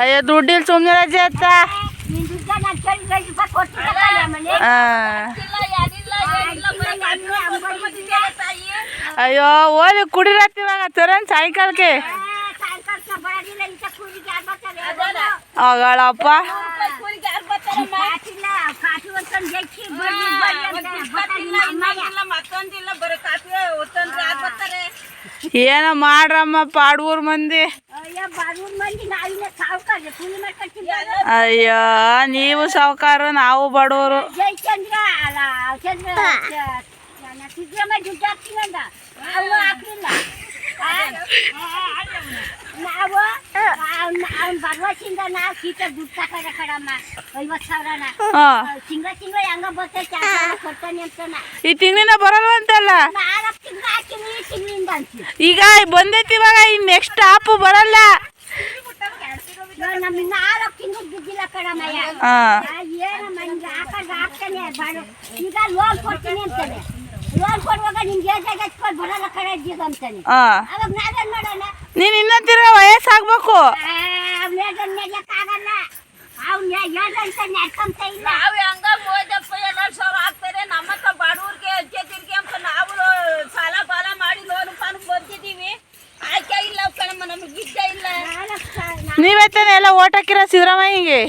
ಅಯ್ಯೋ ದುಡ್ಡಿಲ್ ಸುಮ್ಮನೆ ರಜೆ ಅತ್ತ ಅಯ್ಯೋ ಓದಿ ಕುಡಿರತ್ತಿ ಇವಾಗ, ತರೋನ್ ಸಾಯಂಕಾಲಕ್ಕೆ. ಬರ್ತಾರೆ ಏನೋ ಮಾಡ್ರಮ್ಮ ಪಾಡೂರ್ ಮಂದಿ. ಅಯ್ಯೋ ನೀವು ಸಾವುಕಾರ ನಾವು ಬಡವರು. ನಾವು ಹಾಕ್ಲಿಲ್ಲ. ಆ? ನಾವು ಅವ್ನ ಭರವಸೆಯಿಂದ ನಾವು ಸೀಟ ದುಡ್ಡು ತಕೊಂಡ ಕಡಮ್ಮ ಐವತ್ತು ಸಾವಿರನ. ಹಾ. ತಿಂಗಳ ತಿಂಗಳ ಹೆಂಗ ಬರ್ತೈತೆ ಕೊಡ್ತಾನೆ ಅಂತಾನ. ಈ ತಿಂಗಳಿನ ಬರಲ್ವಂತಲ್ಲ? ನಾಲ್ಕು ತಿಂಗಳು ಈಗ ಬಂದೈತಿ ಇವಾಗ ಇನ್ ನೆಕ್ಸ್ಟ್ ಆಪು ಬರಲ್ಲ. ನಮಗೆ ನಾಲ್ಕು ತಿಂಗಳು ದುಡ್ಡಿಲ್ಲ ಕಡಮಯ್ಯ ಹಾ. ಏನಮ್ಮ ನಿಂಗೆ ಹಾಕೊಂಡು ಹಾಕ್ತಾನೆ ಬಾಡು ಈಗ ಲೋನ್ ಕೊಡ್ತೀನಿ ಅಂತಾನೆ ಲೋನ್ ಕೊಡುವಾಗ ನಿಮ್ಗೆ ಏಜಾಗ ಹಚ್ಕೊಂಡು ಬರಲ್ಲ ಕಡೆ ಜೀಗ ಅಂತಾನೆ ಹಾ ಅವಾಗ ನಾವೇನ್ ಮಾಡೋಣ ನೀನ್ ಇನ್ನೊಂದಿರ ವಯಸ್ಸಾಗ್ಬೇಕು ಆಗಲ್ಲ ಅವ್ನ ಏಜಂತ ನಡ್ಕೊಂತ ಇಲ್ಲ ನಾವು ಹೆಂಗ ಓದಪ್ಪ ಎರಡ್ ಸಾವಿರ ಹಾಕ್ತಾರೆ ನಮ್ಮಕ್ಕ ಬಡವ್ರಿಗೆ ಅಜ್ಜದಿರ್ಗೆ ಅಂತ ನಾವು ಸಾಲ ಬಾಲ ಮಾಡಿ ಲೋನ್ ಪಾನ್ ಬಂದಿದ್ದೀವಿ ಆಯ್ಕೆ ಇಲ್ಲ ಕಣಮ್ಮ ನಮಗೆ ಇದ್ದ ಇಲ್ಲ ನಾಲ್ಕು ಸಾವಿರ ನೀವೇ ತಾನೆ ಎಲ್ಲ ಓಟ್ ಹಾಕಿರ ಸಿದ್ದರಾಮಯ್ಯಗೆ ನಾಲ್ಕಯ್ಯ ಎಂಟು ಸಾವಿರ ರೂಪಾಯಿ ದುಡ್ಡು ಹಾಕ್ಬೇಕು ಹಾ ನಮ್ಗೆ ಯಾಕೆ ಆಸೆ ಹುಟ್ಟು ಮುಂಚೆ ಮಾಡ್ಬೇಕಾಗಿತ್ತು ಅವ್ನು? ಒಂದೆರಡು ತಿಂಗಳು ಹಾಕ್ಬಿಟ್ರು ಹಿಂಗೆ ಹಾಕ್ತಾರೆ ಅಂತ ಎರಡು ತಿಂಗ್ಳು ಮೂರು ತಿಂಗ್ಳು ಹಂಗೆ ಓಟ್ ಹಾಕಿರ ಸಿದ್ದರಾಮಯ್ಯಗೆ?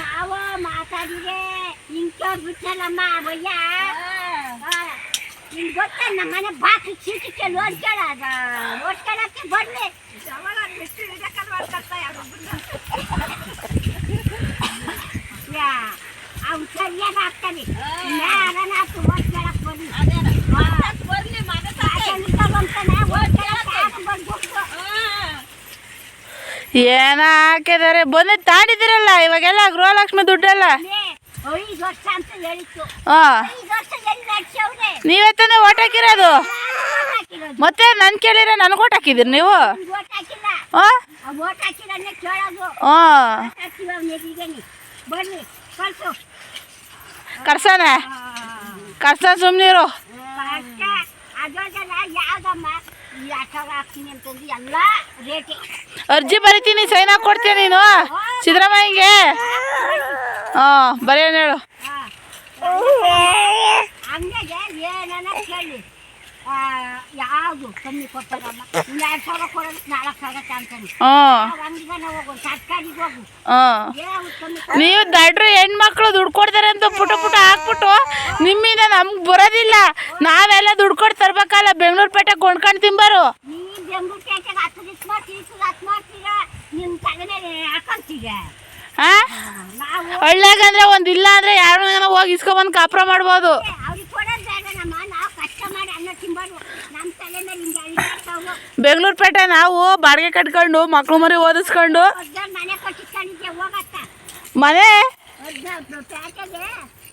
ನಾವು ಮಾತಾಡಿದ್ರೆ ಹಿಂಗೆ ಬಿಟ್ಟಲ್ಲಮ್ಮ ಭಯ್ಯ. ನಿಮ್ಗೆ ಗೊತ್ತ ನಮ್ಮ ಮನೆ ಬಾಕಿ ಚೀಟಿಗೆ ಲೋನ್ ಕೇಳೋದ ಲೋನ್ ಕೇಳೋಕ್ಕೆ ಬರಲಿ. ಯಾ ಅವ್ನು ಸರಿಯಾಗಿ ಹಾಕ್ತಾನೆ ಯಾರನ್ನ ಓಟ್ ಕೇಳಕ್ಕೆ ಬರಲಿ ಬರ್ಲಿ ಮನೆ ಏನ ಹಾಕಿದಾರೆ? ಬಂದ ತಾಂಡಿದಿರಲ್ಲ ಇವಾಗೆಲ್ಲ ಗೃಹಲಕ್ಷ್ಮಿ ದುಡ್ಡೆಲ್ಲ. ನೀವೇ ತಾನೇ ಓಟ್ ಹಾಕಿರೋದು? ಮತ್ತೆ ನನ್ ಕೇಳಿರ ನನ್ಗೆ ಓಟ್ ಹಾಕಿದಿರಿ ನೀವು? ಹಾ. ಬರ್ಲಿ ಕಳ್ಸು. ಕರ್ಸನ ಕರ್ಸ. ಸುಮ್ನಿರು ಅರ್ಜಿ ಬರಿತೀನಿ ಸೈನ್ ಹಾಕಿ ಕೊಡ್ತೀಯ ನೀನು? ಸಿದ್ದರಾಮಯ್ಯಂಗೆ? ಹಾ ಬರೆಯೋಣ ಹೇಳು. ಯಾವುದು ಕಮ್ಮಿ ಕೊಡ್ತಾರಮ್ಮ ಇನ್ನು ಎರಡು ಸಾವಿರ ಕೊಡೋದಕ್ಕೆ ನಾಲ್ಕು ಸಾವಿರ ಅಂತಾನೆ ಹ್ಞೂ ನಾವು ಅಂಗಡಿಗೆ ಹೋಗು ತರಕಾರಿಗೆ ಹೋಗು ಹ್ಞೂ ಯಾವ್ದು ಕಮ್ಮಿ ನೀವು ದಡ್ರು ಹೆಣ್ಮಕ್ಳು ದುಡ್ಡು ಕೊಡ್ತಾರೆ ಅಂತ ಪುಟ ಪುಟ ಹಾಕ್ಬಿಟ್ಟು ನಿಮ್ಮಿಂದ ನಮ್ಗೆ ಬರೋದಿಲ್ಲ. ನಾವೆಲ್ಲ ದುಡ್ಡು ಕೊಟ್ಟು ತರ್ಬೇಕಲ್ಲ ಬೆಂಗಳೂರು ಪೇಟೆ ಕೊಂಡ್ಕೊಂಡು ತಿಂಬಾರು. ನೀ ಬೆಂಗಳೂರು ಪೇಟೆಗೆ ಹತ್ತು ದಿವಸ ಮಾಡ್ತೀವಿ ಹತ್ತು ಮಾಡ್ತೀರಾ? ನಿಮ್ಮ ತಗನೇ ಹಾಕೊಂತೀಗ ಹಾ ನಾವು ಹಳ್ಳ್ಯಾಗಂದ್ರೆ ಒಂದು ಇಲ್ಲ ಅಂದ್ರೆ ಯಾರು ಹೋಗಿ ಇಸ್ಕೊಬಂದು ಕಾಪ್ರ ಮಾಡ್ಬೋದು. ಅವ್ರಿಗೆ ಕೊಡೋದು ಬೆಂಗಳೂರು ಪೇಟೆ ನಾವು ಬಾಡಿಗೆ ಕಟ್ಕೊಂಡು ಮಕ್ಳು ಮರಿ ಓದಿಸ್ಕೊಂಡು. ಮನೆ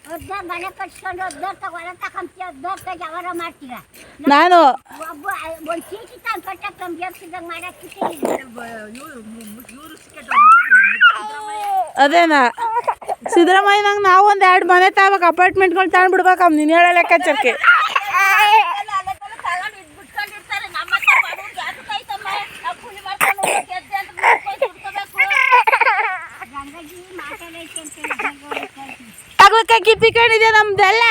ಹೋಗತ್ತ ಮನೆ ಕಟ್ಸ್ಕೊಂಡು ತಗ ಹೊರ ತಗೊಂತೀವಿ ತಗ ಅವರ ಮಾಡ್ತೀರ? ನಾನು ಒಬ್ಬ ಒಂದು ಚೀಟಿ ತಂದು ಕಟ್ಟ ಎಬ್ಸಿದಂಗೆ ಮಾಡಕ್ಕೆ ಅದೇನಾ? ಸಿದ್ದರಾಮಯ್ಯನಂಗೆ ನಾವು ಒಂದು ಎರಡು ಮನೆ ತಗೋಬೇಕು ಅಪಾರ್ಟ್ಮೆಂಟ್ಗಳು ತಗೊಂಡ್ಬಿಡ್ಬೇಕು ನೀನು ಹೇಳೋ ಲೆಕ್ಕಾಚಾರಕ್ಕೆ. ಮಾತಾಡೈತೆ ಅಂತ ಆಗ್ಲಕ್ಕ ಕಿಪ್ಪಿಕೊಂಡಿದೆ ನಮ್ದೆಲ್ಲ?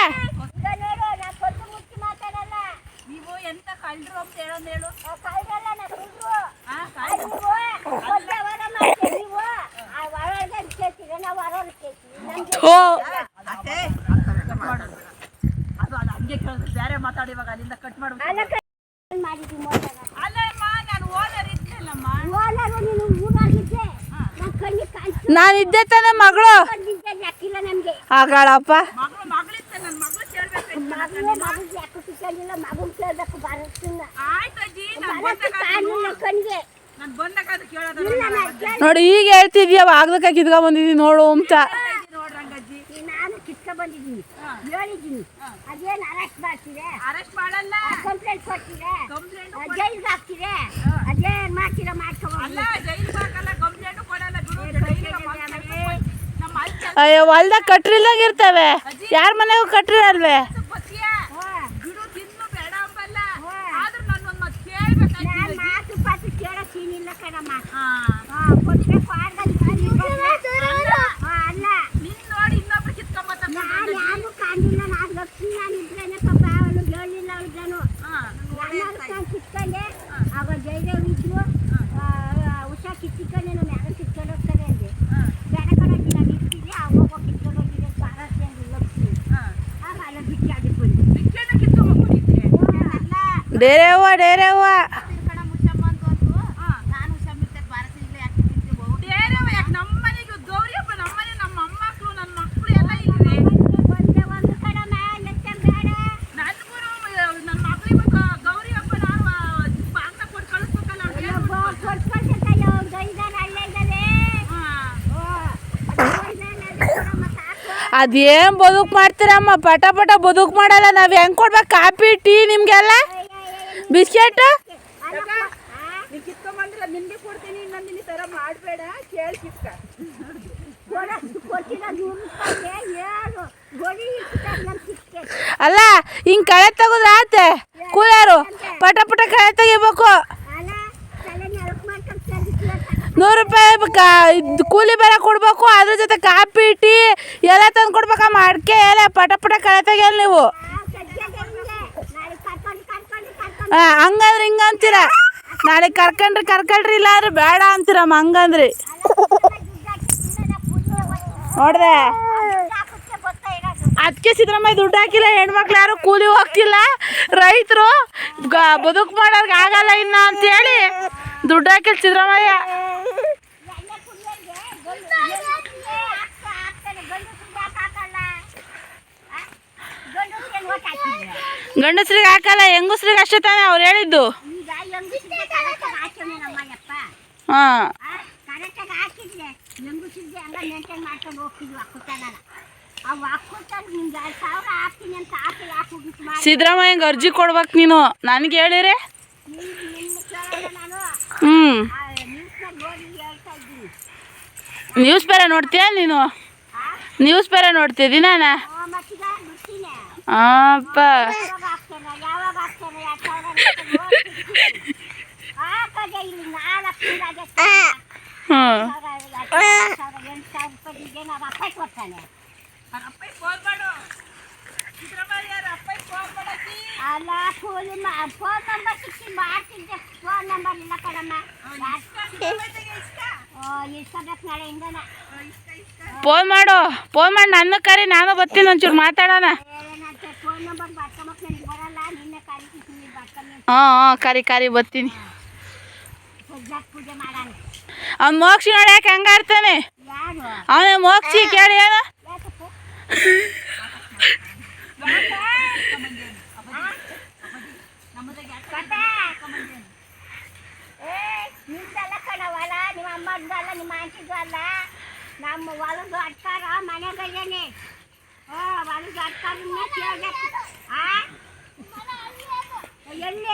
ಬೇರೆ ಮಾತಾಡಿ ಇವಾಗ ಅಲ್ಲಿಂದ ಕಟ್ ಮಾಡು ನಾನು ಓನರ್ ಇದ್ನಲ್ಲಮ್ಮ ಓನರು ನೀನು ಊರಾಗಿದ್ದೆ ನನ್ನ ಕಣ್ಣಿಗೆ ಕಾಣಿಸ್ತು ನಾನು ಇದ್ದೆ ತಾನೆ ಮಗಳು. ಬಂದಿದ್ದೆ ಆಗಳಪ್ಪ. ಅದು ನೋಡಿ. ಈಗ ಹೇಳ್ತಿದ್ಯವ ಆಗ್ಲಕ್ಕ ಕಿತ್ಕೊ ಬಂದಿದ್ದೀನಿ ನೋಡು ಅಂತ. ನಾನು ಕಿತ್ಕ ಬಂದಿದ್ದೀನಿ. ಹೇಳಿದ್ದೀನಿ. ಅದೇನು ಅರೆಸ್ಟ್ ಮಾಡ್ತಿದೆ ಅರೆಸ್ಟ್ ಮಾಡಲ್ಲ. ಕಂಪ್ಲೇಂಟ್ ಕಂಪ್ಲೇಂಟ್ ಜೈಲ್ಗೆ ಹಾಕ್ತೀರಾ? ಅದೇನು ಮಾಡ್ತೀರಾ? ಮಾಡ್ಕೊಬೋದು ಅಲ್ಲ ಜೈಲ್ ಹಾಕಲ್ಲ ಕಂಪ್ಲೇಂಟ್ ಕೊಡಲ್ಲ ಜೈಲಿಗೆ. ಅಯ್ಯೋ ಹೊಲ್ದಾಗ ಕಟ್ರಿಲ್ದಾಗ ಇರ್ತವೆ. ಯಾರ ಮನೆಗೂ ಕಟ್ರಿರಲ್ವೇ? ಅಲ್ವೇ ಬಿಡು ತಿನ್ನು ಬೇಡ ಅಂಬಲ್ಲ. ಆದ್ರೂ ನನ್ನೊಂದು ಮತ್ತೆ ಕೇಳ್ಬೇಕಾಯ್ತು ನಾನ್ ಮಾತು ಪಾತು ಕೇಳೋ ಕಣಮ್ಮ ಹಾ ಹಾ, ಕೊಡ್ಬೇಕು ಆಡ್ದಲ್ಲಿ ಕಾಲಿ ಬಂದ್ರೆ. ಹಾ, ಅಲ್ಲ ನಿನ್ ನೋಡಿ ಇನ್ನೊಬ್ರು ಕಿತ್ಕೊಂಬತ್ತ ನಾನು ಯಾರು ಕಾಣಿಲ್ಲ ನಾನು ಲಕ್ಷ್ಮಿ ನಾನು ಇದ್ರೇನೆ ಪಾಪ ಅವಳು ಹೇಳಿಲ್ಲ ಅವಳಿಗೇನು ನಾನು ಕಿತ್ಕೊಂಡೆ ಆಗ ಜಯದೇವ್ ಇದ್ರು ಆ, ಉಷಾ ಕಿತ್ಕೊಂಡೆ ನಾನು ಯಾರು ಕಿತ್ಕೊಂಡು ಹೋಗ್ತಾರೆ ಅಂದೆ ಬೇಡ ಕಣಕ್ಕೆ ನಾನು ಇರ್ತೀನಿ ಅವಾಗ ಕಿತ್ಕೊಂಡು ಹೋಗಿದ್ದೆ ಪಾರಸ್ತೆ ಅಂದ್ರು ಲಕ್ಷ್ಮಿ ಆಗ ಅಲ್ಲ ಬಿಟ್ಟು ಅದಕ್ಕೆ ಬಂದು ಬಿಚ್ಚಣ್ಣ ಕಿತ್ಕೊಂಬಂದಿದ್ದೆ ಅಲ್ಲ ಡೇರೆವ್ವ ಡೇರೆವ್ವ ಬೇರೆವ ಯಾಕೆ ನಮ್ಮನೆಗೆ ಗೌರಿ ಹಬ್ಬ ನಮ್ಮನೆ ನಮ್ಮ ಮೊಮ್ಮಕ್ಳು ನನ್ನ ಮಕ್ಕಳು ಎಲ್ಲ ಇಲ್ರಿ ಬಂದೆ ಒಂದು ಕಡಮ ಎಷ್ಟ ಬೇಡ ನನ್ಗೂ ನನ್ನ ಮಕ್ಳಿಗೆ ಗೌರಿ ಹಬ್ಬ ನಾನು ಬಾಂಗ್ಲ ಕೊಟ್ಟು ಕಳಿಸ್ಬೇಕಲ್ಲ ಅವ್ರಿಗೆ ಒಬ್ಬ ಕೊಟ್ಕೊಳ್ತೈತಯ್ಯೋ ಒಂದು ಐದಾರು ಅಲ್ಲೇ ಇದ್ದಾವೆ ಓ ಅದು ಐದಾರು ಅಲ್ಲೇ ಕೊಡಮ್ಮ ಸಾಕು ಅದೇನ್ ಬದುಕು ಮಾಡ್ತೀರಮ್ಮ? ಪಟ ಪಟ ಬದುಕು ಮಾಡಲ್ಲ. ನಾವು ಹೆಂಗ್ ಕೊಡ್ಬೇಕು? ಕಾಫಿ ಟೀ ನಿಮ್ಗೆಲ್ಲ? ಬಿಸ್ಕೆಟ್? ಅಲ್ಲ, ಹಿಂಗ್ ಕಳೆ ತೆಗೆದ್ರೆ ಆತೆ. ಕೂಲಾರು, ಪಟ ಪಟ ಕಳೆ ತೆಗಿಬೇಕು. ನೂರು ರೂಪಾಯಿ ಕಾ ಕೂಲಿ ಬೇರೆ ಕೊಡ್ಬೇಕು, ಅದ್ರ ಜೊತೆ ಕಾಪಿ ಟೀ ಎಲ್ಲ ತಂದು ಕೊಡ್ಬೇಕಮ್ಮ ಅಡ್ಕೆ ಎಲ್ಲ ಪಟ ಪಟ ಕಳೆ ತೆಗಿಯಲ್ಲ ನೀವು ನಾಳೆ ಕರ್ಕೊಂಡು ಕರ್ಕೊಂಡು ಕರ್ಕೊಂಡು ಆ, ಹಂಗಂದ್ರೆ ಹಿಂಗ ಅಂತೀರ? ನಾಳೆ ಕರ್ಕಂಡ್ರಿ ಕರ್ಕಂಡ್ರಿ ಇಲ್ಲ ಅಂದ್ರೆ ಬೇಡ ಅಂತೀರಮ್ಮ ಹಂಗಂದ್ರಿ? ನೋಡ್ದೆ? ಅದಕ್ಕೆ ಸಿದ್ದರಾಮಯ್ಯ ದುಡ್ಡು ಹಾಕಿಲ್ಲ, ಹೆಣ್ಮಕ್ಳು ಯಾರು ಕೂಲಿ ಹೋಗ್ತಿಲ್ಲ. ರೈತರು ಬದುಕು ಮಾಡೋರ್ಗೆ ಆಗಲ್ಲ ಇನ್ನ ಅಂತೇಳಿ ದುಡ್ಡು ಹಾಕಿಲ್ಲ ಸಿದ್ದರಾಮಯ್ಯ. ಗಂಡಸ್ರಿಗೆ ಹಾಕಲ್ಲ ಹೆಂಗಸ್ರಿಗೆ ಅಷ್ಟೇ ತಾನೇ ಅವ್ರು ಹೇಳಿದ್ದು. ಹಾಂ. ಸಿದ್ದರಾಮಯ್ಯಂಗೆ ಅರ್ಜಿ ಕೊಡ್ಬೇಕು ನೀನು. ನನಗೆ ಹೇಳಿರಿ. ಹ್ಞೂ ನ್ಯೂಸ್ ಬೇರೆ ನೋಡ್ತೀಯ ನೀನು? ನ್ಯೂಸ್ ಬೇರೆ ನೋಡ್ತಿದ್ದಿ ನಾನು? ಮತ್ತೀಗ ಬಿಡ್ತೀನಿ ಅಪ್ಪ. ಅಲ್ಲ ಫೋನ್ ಫೋನ್ ನಂಬರ್ ಸಿಕ್ಕಿ ಮಾಡ್ತಿದ್ದೆ ಫೋನ್ ನಂಬರ್ ಇಲ್ಲ ಕಣಮ್ಮ ಇಸ್ಕೋಬೇಕು ನಾಳೆಯಿಂದನ ಫೋನ್ ಮಾಡು ಫೋನ್ ಮಾಡಿ ನನ್ನ ಕರಿ ನಾನು ಬರ್ತೀನಿ ಒಂಚೂರು ಮಾತಾಡೋಣ ಏನಂತೆ ಫೋನ್ ನಂಬರ್ ಬರ್ಕೊಂಬಕ್ ನನಗೆ ಬರಲ್ಲ ನಿನ್ನೆ ಕರಿತೀನಿ ಬರ್ಕೊಂಡು ಹಾಂ ಹಾಂ ಕರಿ ಕರಿ ಬರ್ತೀನಿ ಸಜ್ಜಾಕ್ ಪೂಜೆ ಮಾಡೋಣ ಅವ್ನು ಮೋಕ್ಷಿ ನೋಡಿ ಯಾಕೆ ಹಂಗಾಡ್ತಾನೆ ಯಾರು ಅವನೇ ಮೋಕ್ಷಿ ಕೇಳಿ ಏನು ಯಾಕಪ್ಪ ಏ ನಿಮ್ದಲ್ಲ ಕಣ ಹೊಲ ನಿಮ್ಮ ಅಮ್ಮದ್ದು ಅಲ್ಲ ನಿಮ್ಮ ಆಂಟಿದು ಅಲ್ಲ ನಮ್ಮ ಹೊಲದ ಅಡ್ಕಾರ ಮನೆಗಲ್ಲೇನೆ ಓ ಹೊಲದ ಅಡ್ಕಾರನ್ನ ಕೇಳ್ಬೇಕು ಆ ಎಲ್ಲಿ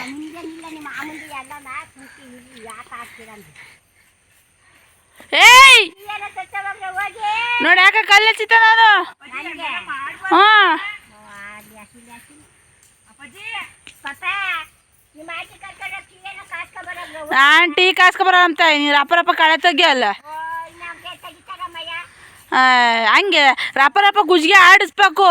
ನಿಮ್ಮ ಮಾಮೂಲಿ ನಾ ಕುಂತಿ ಯಾಕೆ ಹಾಕ್ತೀರಂದ್ರೆ ಏಯ್! ನೋಡಿ ಯಾಕೆ ಕಲ್ಲು ಚಿತ್ತ ನಾನು ಹಾ. ನಾನು ಟೀ ಕಾಸ್ಕೊಬರ ಅಂತ ನೀನು ರಪ್ಪ ರಪ್ಪ ಕಳೆ ತೆಗಿಯಲ್ಲ ಹಂಗೆ ರಪ್ಪ ರಪ್ಪ ಗುಜ್ಗೆ ಆಡಿಸ್ಬೇಕು.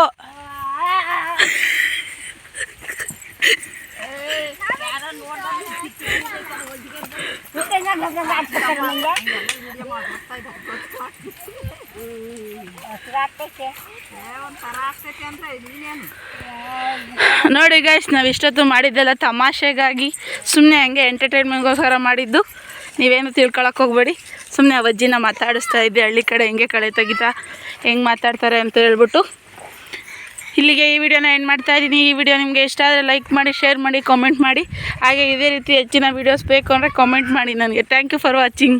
ನೋಡಿ ಗೈಸ್ ನಾವು ಇಷ್ಟೊತ್ತು ಮಾಡಿದ್ದೆಲ್ಲ ತಮಾಷೆಗಾಗಿ ಸುಮ್ಮನೆ ಹಂಗೆ ಎಂಟರ್ಟೈನ್ಮೆಂಟ್ಗೋಸ್ಕರ ಮಾಡಿದ್ದು. ನೀವೇನು ತಿಳ್ಕೊಳಕ್ಕೆ ಹೋಗ್ಬೇಡಿ. ಸುಮ್ಮನೆ ಅವಜ್ಜಿನ ಮಾತಾಡಿಸ್ತಾ ಇದ್ದೆ, ಹಳ್ಳಿ ಕಡೆ ಹೆಂಗೆ ಕಳೆ ತೆಗಿತಾ ಹೆಂಗೆ ಮಾತಾಡ್ತಾರೆ ಅಂತ ಹೇಳ್ಬಿಟ್ಟು. ಇಲ್ಲಿಗೆ ಈ ವಿಡಿಯೋನ ಎಂಡ್ ಮಾಡ್ತಾ ಇದ್ದೀನಿ. ಈ ವಿಡಿಯೋ ನಿಮಗೆ ಇಷ್ಟ ಆದರೆ ಲೈಕ್ ಮಾಡಿ ಶೇರ್ ಮಾಡಿ ಕಾಮೆಂಟ್ ಮಾಡಿ. ಹಾಗೆ ಇದೇ ರೀತಿ ಹೆಚ್ಚಿನ ವೀಡಿಯೋಸ್ ಬೇಕು ಅಂದರೆ ಕಾಮೆಂಟ್ ಮಾಡಿ ನನಗೆ. Thank you for watching